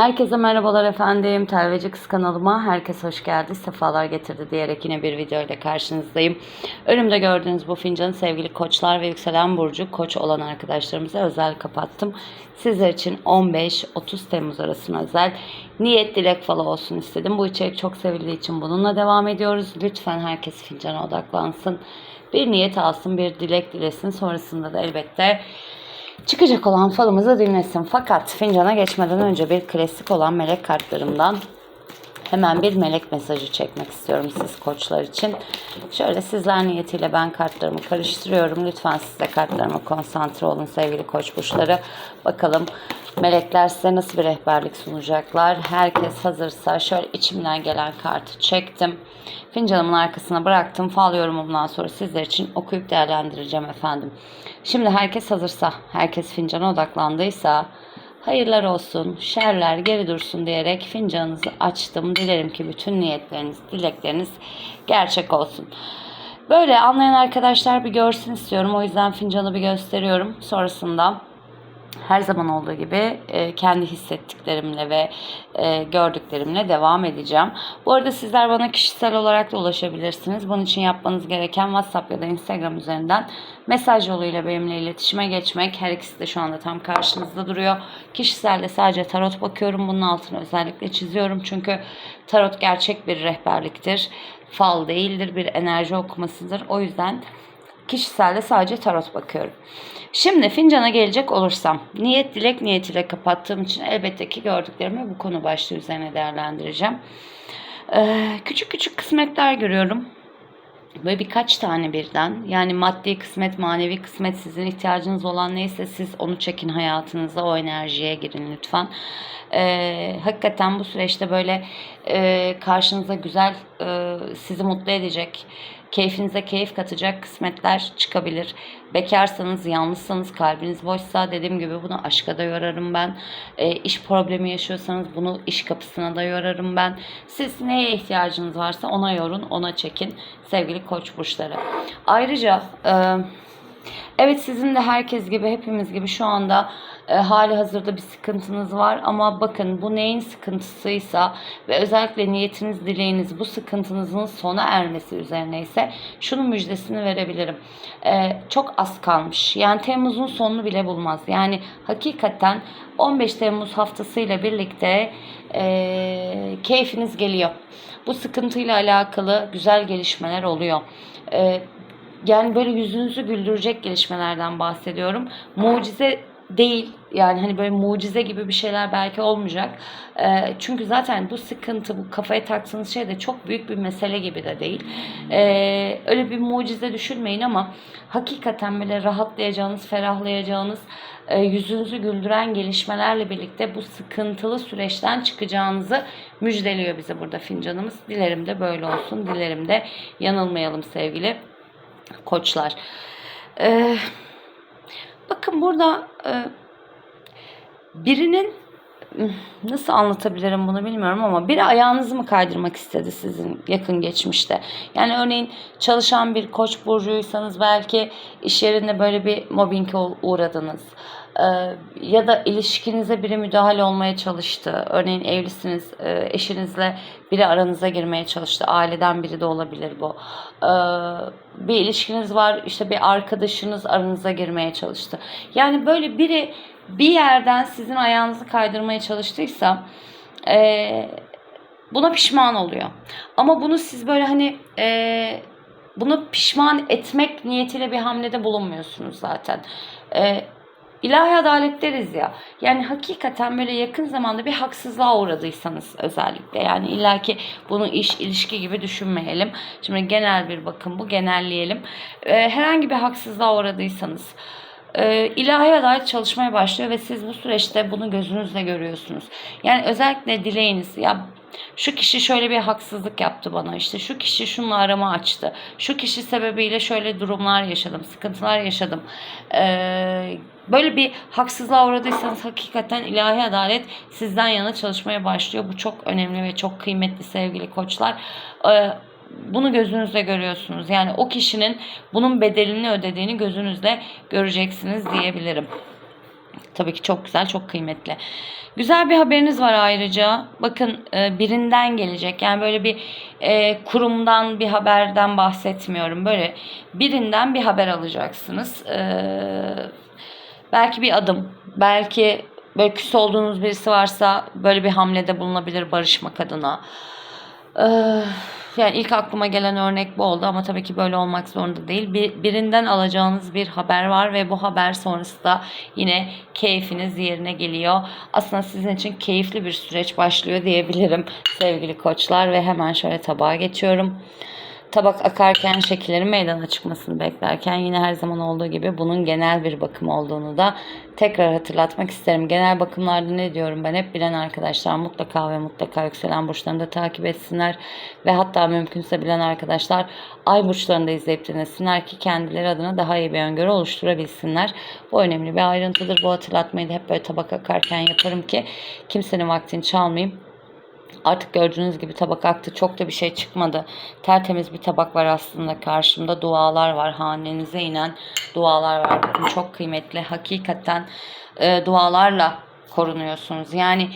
Herkese merhabalar efendim. Telveci Kız kanalıma herkes hoş geldi. Sefalar getirdi diyerek yine bir video ile karşınızdayım. Önümde gördüğünüz bu fincanı sevgili koçlar ve yükselen burcu koç olan arkadaşlarımıza özel kapattım. Sizler için 15-30 Temmuz arasına özel niyet dilek falı olsun istedim. Bu içerik çok sevildiği için bununla devam ediyoruz. Lütfen herkes fincana odaklansın. Bir niyet alsın, bir dilek dilesin. Sonrasında da elbette Çıkacak olan falımızı dinlesin. Fakat fincana geçmeden önce bir klasik olan melek kartlarımdan hemen bir melek mesajı çekmek istiyorum siz koçlar için. Şöyle sizler niyetiyle ben kartlarımı karıştırıyorum. Lütfen siz de kartlarıma konsantre olun sevgili koç burçları. Bakalım melekler size nasıl bir rehberlik sunacaklar. Herkes hazırsa şöyle içimden gelen kartı çektim. Fincanımın arkasına bıraktım. Fal yorumumdan sonra sizler için okuyup değerlendireceğim efendim. Şimdi herkes hazırsa, herkes fincana odaklandıysa hayırlar olsun, şerler geri dursun diyerek fincanınızı açtım. Dilerim ki bütün niyetleriniz, dilekleriniz gerçek olsun. Böyle anlayan arkadaşlar bir görsün istiyorum. O yüzden fincanı bir gösteriyorum. Sonrasında her zaman olduğu gibi e, kendi hissettiklerimle ve e, gördüklerimle devam edeceğim. Bu arada sizler bana kişisel olarak da ulaşabilirsiniz. Bunun için yapmanız gereken WhatsApp ya da Instagram üzerinden mesaj yoluyla benimle iletişime geçmek. Her ikisi de şu anda tam karşınızda duruyor. Kişiselde sadece tarot bakıyorum. Bunun altını özellikle çiziyorum. Çünkü tarot gerçek bir rehberliktir. Fal değildir, bir enerji okumasıdır. O yüzden Kişiselde sadece tarot bakıyorum. Şimdi fincana gelecek olursam niyet dilek niyetiyle kapattığım için elbette ki gördüklerimi bu konu başlığı üzerine değerlendireceğim. Ee, küçük küçük kısmetler görüyorum. Böyle birkaç tane birden yani maddi kısmet, manevi kısmet sizin ihtiyacınız olan neyse siz onu çekin hayatınıza o enerjiye girin lütfen. Ee, hakikaten bu süreçte böyle e, karşınıza güzel e, sizi mutlu edecek keyfinize keyif katacak kısmetler çıkabilir. Bekarsanız, yalnızsanız, kalbiniz boşsa dediğim gibi bunu aşka da yorarım ben. E, iş problemi yaşıyorsanız bunu iş kapısına da yorarım ben. Siz neye ihtiyacınız varsa ona yorun, ona çekin sevgili koç burçları. Ayrıca e, evet sizin de herkes gibi, hepimiz gibi şu anda e, hali hazırda bir sıkıntınız var ama bakın bu neyin sıkıntısıysa ve özellikle niyetiniz, dileğiniz bu sıkıntınızın sona ermesi üzerine ise şunun müjdesini verebilirim. E, çok az kalmış. Yani Temmuz'un sonunu bile bulmaz. Yani hakikaten 15 Temmuz haftasıyla birlikte e, keyfiniz geliyor. Bu sıkıntıyla alakalı güzel gelişmeler oluyor. E, yani böyle yüzünüzü güldürecek gelişmelerden bahsediyorum. Mucize değil. Yani hani böyle mucize gibi bir şeyler belki olmayacak. E, çünkü zaten bu sıkıntı, bu kafaya taktığınız şey de çok büyük bir mesele gibi de değil. E, öyle bir mucize düşünmeyin ama hakikaten böyle rahatlayacağınız, ferahlayacağınız, e, yüzünüzü güldüren gelişmelerle birlikte bu sıkıntılı süreçten çıkacağınızı müjdeliyor bize burada fincanımız. Dilerim de böyle olsun. Dilerim de yanılmayalım sevgili koçlar. Eee Bakın burada e, birinin nasıl anlatabilirim bunu bilmiyorum ama biri ayağınızı mı kaydırmak istedi sizin yakın geçmişte? Yani örneğin çalışan bir koç burcuysanız belki iş yerinde böyle bir mobbinge uğradınız. Ee, ya da ilişkinize biri müdahale olmaya çalıştı. Örneğin evlisiniz, e, eşinizle biri aranıza girmeye çalıştı. Aileden biri de olabilir bu. Ee, bir ilişkiniz var, işte bir arkadaşınız aranıza girmeye çalıştı. Yani böyle biri bir yerden sizin ayağınızı kaydırmaya çalıştıysa e, buna pişman oluyor. Ama bunu siz böyle hani e, bunu pişman etmek niyetiyle bir hamlede bulunmuyorsunuz zaten. E, İlahi adalet deriz ya. Yani hakikaten böyle yakın zamanda bir haksızlığa uğradıysanız özellikle. Yani illaki bunu iş, ilişki gibi düşünmeyelim. Şimdi genel bir bakın bu genelleyelim. Ee, herhangi bir haksızlığa uğradıysanız e, ilahi adalet çalışmaya başlıyor ve siz bu süreçte bunu gözünüzle görüyorsunuz. Yani özellikle dileğiniz ya şu kişi şöyle bir haksızlık yaptı bana işte şu kişi şununla arama açtı şu kişi sebebiyle şöyle durumlar yaşadım sıkıntılar yaşadım ee, böyle bir haksızlığa uğradıysanız hakikaten ilahi adalet sizden yana çalışmaya başlıyor bu çok önemli ve çok kıymetli sevgili koçlar ee, bunu gözünüzle görüyorsunuz. Yani o kişinin bunun bedelini ödediğini gözünüzle göreceksiniz diyebilirim. Tabii ki çok güzel, çok kıymetli. Güzel bir haberiniz var ayrıca. Bakın e, birinden gelecek. Yani böyle bir e, kurumdan bir haberden bahsetmiyorum. Böyle birinden bir haber alacaksınız. E, belki bir adım, belki böyle küs olduğunuz birisi varsa böyle bir hamlede bulunabilir barışmak adına. Ee, yani ilk aklıma gelen örnek bu oldu ama tabii ki böyle olmak zorunda değil. Bir, birinden alacağınız bir haber var ve bu haber sonrasında yine keyfiniz yerine geliyor. Aslında sizin için keyifli bir süreç başlıyor diyebilirim sevgili koçlar ve hemen şöyle tabağa geçiyorum. Tabak akarken şekillerin meydana çıkmasını beklerken yine her zaman olduğu gibi bunun genel bir bakım olduğunu da tekrar hatırlatmak isterim. Genel bakımlarda ne diyorum ben hep bilen arkadaşlar mutlaka ve mutlaka yükselen burçlarını da takip etsinler ve hatta mümkünse bilen arkadaşlar ay burçlarını da izleyip dinlesinler ki kendileri adına daha iyi bir öngörü oluşturabilsinler. Bu önemli bir ayrıntıdır. Bu hatırlatmayı da hep böyle tabak akarken yaparım ki kimsenin vaktini çalmayayım. Artık gördüğünüz gibi tabak aktı. Çok da bir şey çıkmadı. Tertemiz bir tabak var aslında karşımda. Dualar var. Hanenize inen dualar var. Bakın çok kıymetli. Hakikaten e, dualarla korunuyorsunuz. Yani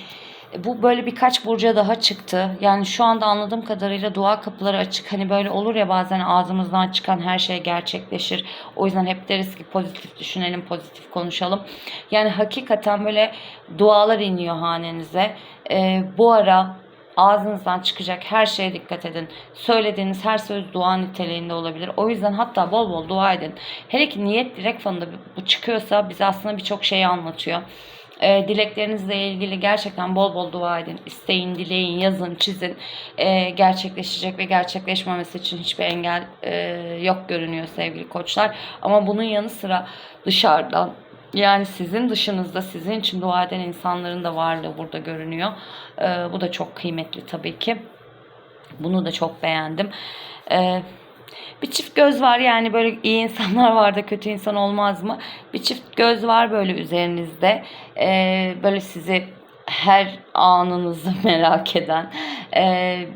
bu böyle birkaç burca daha çıktı. Yani şu anda anladığım kadarıyla dua kapıları açık. Hani böyle olur ya bazen ağzımızdan çıkan her şey gerçekleşir. O yüzden hep deriz ki pozitif düşünelim, pozitif konuşalım. Yani hakikaten böyle dualar iniyor hanenize. Ee, bu ara ağzınızdan çıkacak her şeye dikkat edin. Söylediğiniz her söz dua niteliğinde olabilir. O yüzden hatta bol bol dua edin. Hele ki niyet dilek fonunda bu çıkıyorsa bize aslında birçok şeyi anlatıyor. E, dileklerinizle ilgili gerçekten bol bol dua edin. İsteyin, dileyin, yazın, çizin. E, gerçekleşecek ve gerçekleşmemesi için hiçbir engel e, yok görünüyor sevgili koçlar. Ama bunun yanı sıra dışarıdan yani sizin dışınızda sizin için dua eden insanların da varlığı burada görünüyor. Ee, bu da çok kıymetli tabii ki. Bunu da çok beğendim. Ee, bir çift göz var yani böyle iyi insanlar var da kötü insan olmaz mı? Bir çift göz var böyle üzerinizde. Ee, böyle sizi her anınızı merak eden e,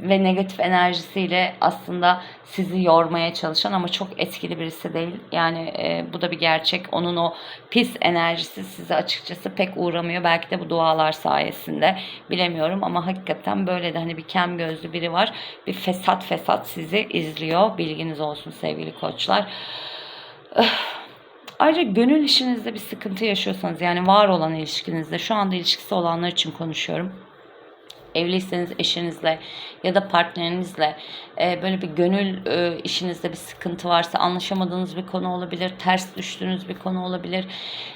ve negatif enerjisiyle aslında sizi yormaya çalışan ama çok etkili birisi değil. Yani e, bu da bir gerçek. Onun o pis enerjisi size açıkçası pek uğramıyor. Belki de bu dualar sayesinde bilemiyorum ama hakikaten böyle de hani bir kem gözlü biri var. Bir fesat fesat sizi izliyor. Bilginiz olsun sevgili koçlar. Ayrıca gönül işinizde bir sıkıntı yaşıyorsanız yani var olan ilişkinizde şu anda ilişkisi olanlar için konuşuyorum. Evliyseniz eşinizle ya da partnerinizle e, böyle bir gönül e, işinizde bir sıkıntı varsa anlaşamadığınız bir konu olabilir, ters düştüğünüz bir konu olabilir,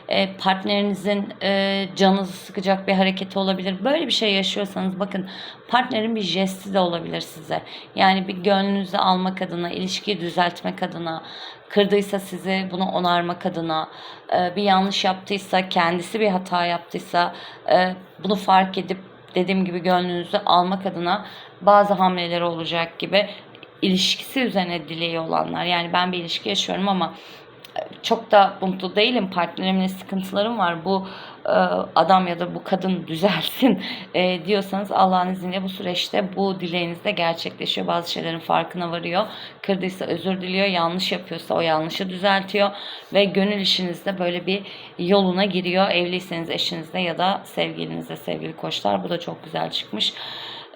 e, partnerinizin e, canınızı sıkacak bir hareketi olabilir. Böyle bir şey yaşıyorsanız bakın partnerin bir jesti de olabilir size. Yani bir gönlünüzü almak adına, ilişkiyi düzeltmek adına, kırdıysa sizi bunu onarmak adına, e, bir yanlış yaptıysa, kendisi bir hata yaptıysa e, bunu fark edip dediğim gibi gönlünüzü almak adına bazı hamleleri olacak gibi ilişkisi üzerine dileği olanlar. Yani ben bir ilişki yaşıyorum ama çok da mutlu değilim. Partnerimle sıkıntılarım var. Bu adam ya da bu kadın düzelsin e, diyorsanız Allah'ın izniyle bu süreçte bu dileğiniz de gerçekleşiyor. Bazı şeylerin farkına varıyor. Kırdıysa özür diliyor. Yanlış yapıyorsa o yanlışı düzeltiyor. Ve gönül işinizde böyle bir yoluna giriyor. Evliyseniz eşinizle ya da sevgilinizle sevgili koçlar. Bu da çok güzel çıkmış.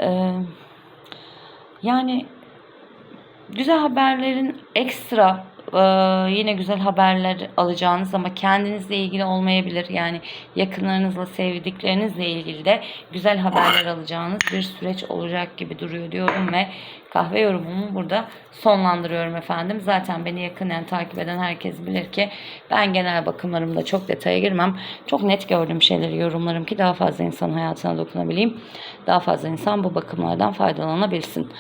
E, yani güzel haberlerin ekstra e, yine güzel haberler alacağınız ama kendinizle ilgili olmayabilir. Yani yakınlarınızla, sevdiklerinizle ilgili de güzel haberler alacağınız bir süreç olacak gibi duruyor diyorum ve kahve yorumumu burada sonlandırıyorum efendim. Zaten beni yakından takip eden herkes bilir ki ben genel bakımlarımda çok detaya girmem. Çok net gördüğüm şeyleri yorumlarım ki daha fazla insan hayatına dokunabileyim. Daha fazla insan bu bakımlardan faydalanabilsin.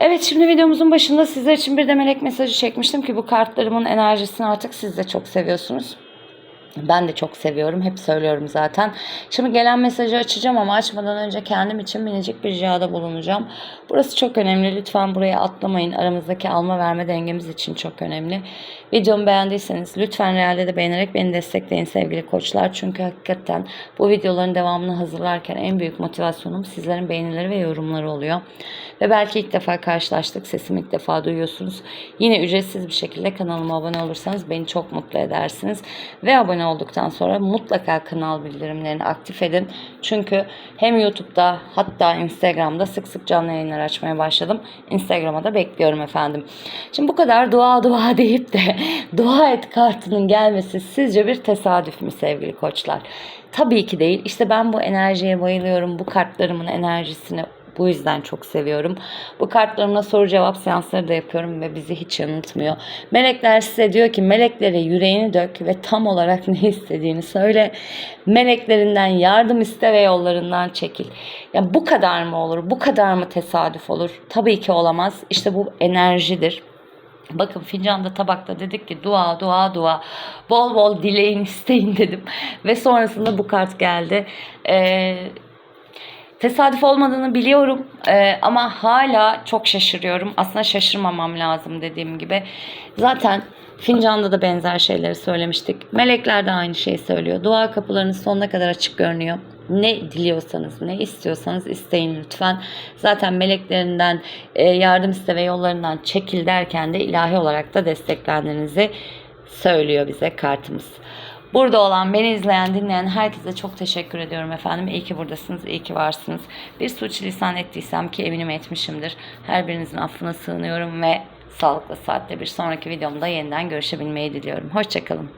Evet şimdi videomuzun başında sizler için bir de melek mesajı çekmiştim ki bu kartlarımın enerjisini artık siz de çok seviyorsunuz. Ben de çok seviyorum. Hep söylüyorum zaten. Şimdi gelen mesajı açacağım ama açmadan önce kendim için minicik bir ricada bulunacağım. Burası çok önemli. Lütfen buraya atlamayın. Aramızdaki alma verme dengemiz için çok önemli. Videomu beğendiyseniz lütfen realde de beğenerek beni destekleyin sevgili koçlar. Çünkü hakikaten bu videoların devamını hazırlarken en büyük motivasyonum sizlerin beğenileri ve yorumları oluyor. Ve belki ilk defa karşılaştık. Sesimi ilk defa duyuyorsunuz. Yine ücretsiz bir şekilde kanalıma abone olursanız beni çok mutlu edersiniz. Ve abone abone olduktan sonra mutlaka kanal bildirimlerini aktif edin. Çünkü hem YouTube'da hatta Instagram'da sık sık canlı yayınlar açmaya başladım. Instagram'a da bekliyorum efendim. Şimdi bu kadar dua dua deyip de dua et kartının gelmesi sizce bir tesadüf mü sevgili koçlar? Tabii ki değil. İşte ben bu enerjiye bayılıyorum. Bu kartlarımın enerjisini bu yüzden çok seviyorum. Bu kartlarımla soru cevap seansları da yapıyorum ve bizi hiç yanıltmıyor. Melekler size diyor ki meleklere yüreğini dök ve tam olarak ne istediğini söyle. Meleklerinden yardım iste ve yollarından çekil. Ya bu kadar mı olur? Bu kadar mı tesadüf olur? Tabii ki olamaz. İşte bu enerjidir. Bakın fincanda tabakta dedik ki dua dua dua bol bol dileyin isteyin dedim ve sonrasında bu kart geldi. Ee, Tesadüf olmadığını biliyorum Ee, ama hala çok şaşırıyorum. Aslında şaşırmamam lazım dediğim gibi. Zaten fincanda da benzer şeyleri söylemiştik. Melekler de aynı şeyi söylüyor. Dua kapılarınız sonuna kadar açık görünüyor. Ne diliyorsanız, ne istiyorsanız isteyin lütfen. Zaten meleklerinden e, yardım iste ve yollarından çekil derken de ilahi olarak da desteklendiğinizi söylüyor bize kartımız. Burada olan, beni izleyen, dinleyen herkese çok teşekkür ediyorum efendim. İyi ki buradasınız, iyi ki varsınız. Bir suç lisan ettiysem ki eminim etmişimdir. Her birinizin affına sığınıyorum ve sağlıklı saatte bir sonraki videomda yeniden görüşebilmeyi diliyorum. Hoşçakalın.